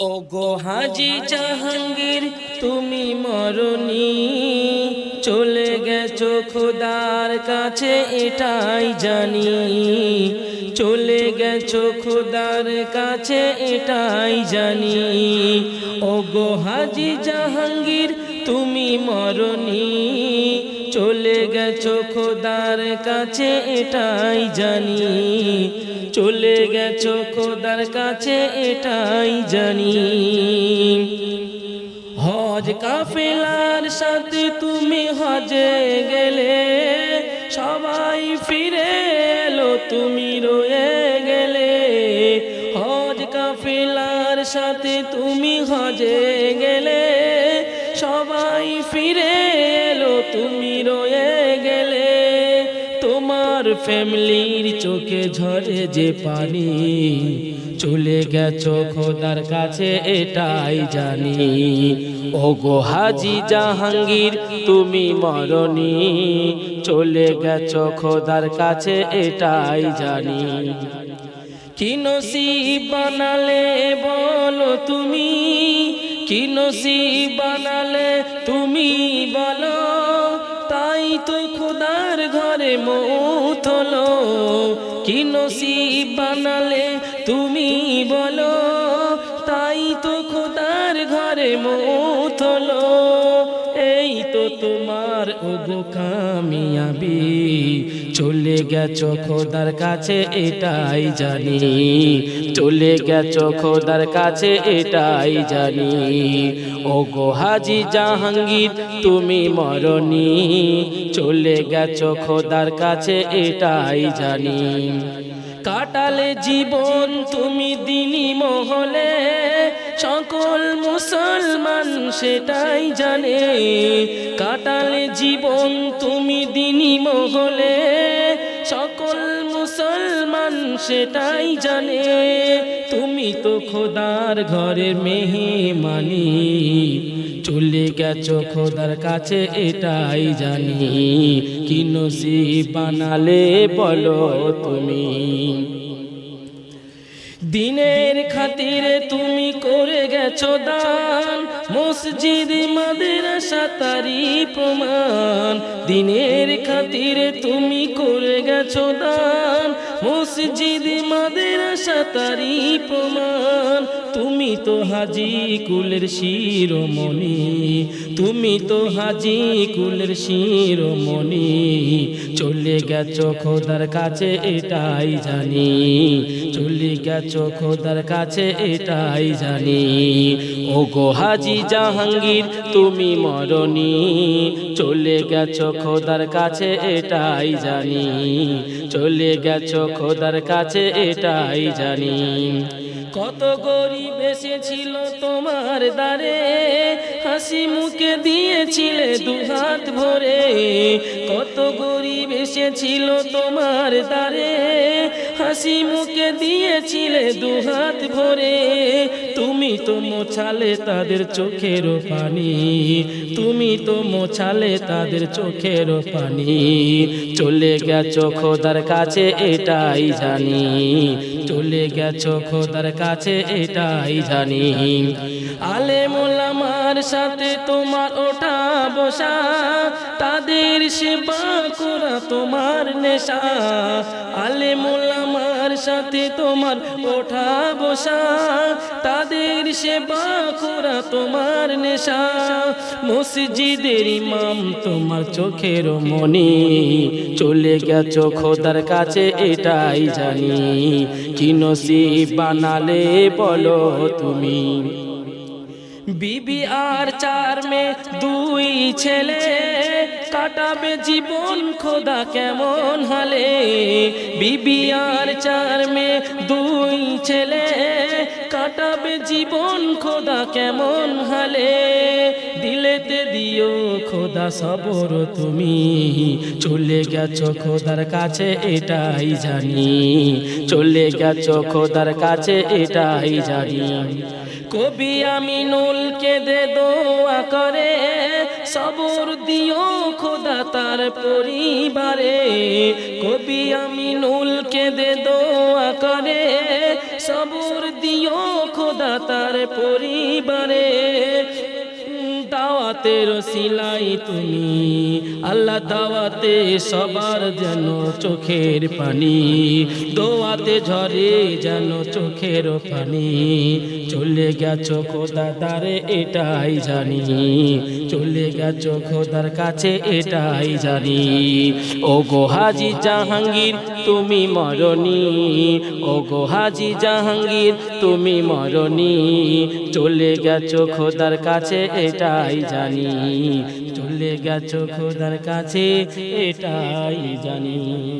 ও গো হাজি জাহাঙ্গীর, তুমি মরণি। চলে গেছো খোদার কাছে, এটাই জানি। চলে গেছো খোদার কাছে, এটাই জানি। ও গো হাজি জাহাঙ্গীর, তুমি মরণি। চলে গেছো খোদার কাছে, এটাই জানি। চলে গেছো খোদার কাছে, এটাই জানি। হজ কাফেলার সাথে তুমি হজে গেলে, সবাই ফিরে এলো, তুমি রয়ে গেলে। হজ কাফেলার সাথে তুমি হজে গেলে তোমার ফ্যামিলির চোখে ঝরে যে পানি। চলে গেছো খোদার কাছে, এটাই জানি। ও গো হাজি জাহাঙ্গীর, তুমি মরণি চলে গেছো খোদার কাছে, এটাই জানি। কি নসিব বানালে বলো তুমি? কি নসিব বানালে তুমি? কি নসিব বানালে তুমি বলো? তোমার ওগো কামিয়াবি চলে গেছো খোদার কাছে, এটাই জানি। চলে গেছো খোদার কাছে, এটাই জানি। ওগো হাজি জাহাঙ্গীর, তুমি মরণি। চলে গেছো খোদার কাছে, এটাই জানি। কাটালে জীবন তুমি দিনী মহলে। সকল মুসলমান সেটাই জানে। কাটালে জীবন তুমি দিনী মহলে। সকল মুসলমান সেটাই জানে। তুমি তো খোদার ঘরের মেহমানি। চলে গেছো খোদার কাছে এটাই জানি কি নসিব বানালে বলো তুমি? দিনের খাতিরে তুমি করে গেছো দান। মসজিদ মাদ্রাসা তারি প্রমাণ। দিনের খাতিরে তুমি করে গেছো দান। মসজিদ মাদ্রাসা তারি প্রমাণ। তুমি তো হাজি কুলের শিরোমণি। তুমি তো হাজি কুলের শিরোমণি। চলে গেছো খোদার কাছে, এটাই জানি। চলে গেছো খোদার কাছে এটাই জানি। ও গো হাজি জাহাঙ্গীর, তুমি মরণি। চলে গেছো খোদার কাছে এটাই জানি। চলে গেছো খোদার কাছে এটাই জানি। কত গরিব এসেছিল তোমার দ্বারে, হাসি মুখে দিয়েছিলে দুহাত ভরে। কত গরিব এসেছিল তোমার দ্বারে। হাসি মুখে দিয়েছিলে দুহাত ভরে। তুমি তো মোছালে তাদের চোখের পানি। তুমি তো মোছালে তাদের চোখের পানি। চলে গেছো খোদার কাছে, এটাই জানি। চলে গেছো খোদার কাছে, এটাই জানি। আলে মোলামার সাথে তোমার ওঠা বসা, তাদের সেবা করা তোমার নেশা। আলে মোলামার সাথে তোমার ওঠা বসা, তাদের সেবা করা তোমার নেশা। মসজিদের ইমাম তোমার চোখের মনি, চলে গেছ খোদার কাছে এটাই জানি। কি নসিব বানালে বলো তুমি? বিবি আর চার মে দুই ছেলে, কাটাবে জীবন খোদা কেমন হালে? বিবি আর চার মে দুই ছেলে, কাটাবে জীবন খোদা কেমন হালে? দিলেতে দিও খোদা সবর তুমি, চলে গেছো খোদার কাছে এটাই জানি, চলে গেছো খোদার কাছে এটাই জানি। কবি আমিনুল কে দে দোয়া করে, সবর দিও খোদা তার পরিবারে। কবি আমি নুল কেঁদে দোয়া করে, সবর দিও খোদা তার পরিবারে। দাওয়াতের সিলাই তুমি, আল্লাহ দাওয়াতে সবার যেন চোখের পানি, দোয়াতে ঝরে যেন চোখের পানি। চলে গেছো খোদা তারে এটাই জানি। চলে গেছো খোদার কাছে এটাই জানি। ও গো হাজি জাহাঙ্গীর, তুমি মরণি। ও গো হাজি জাহাঙ্গীর, তুমি মরণি। চলে গেছো খোদার কাছে এটাই জানি। চলে গেছো খোদার কাছে এটাই জানি।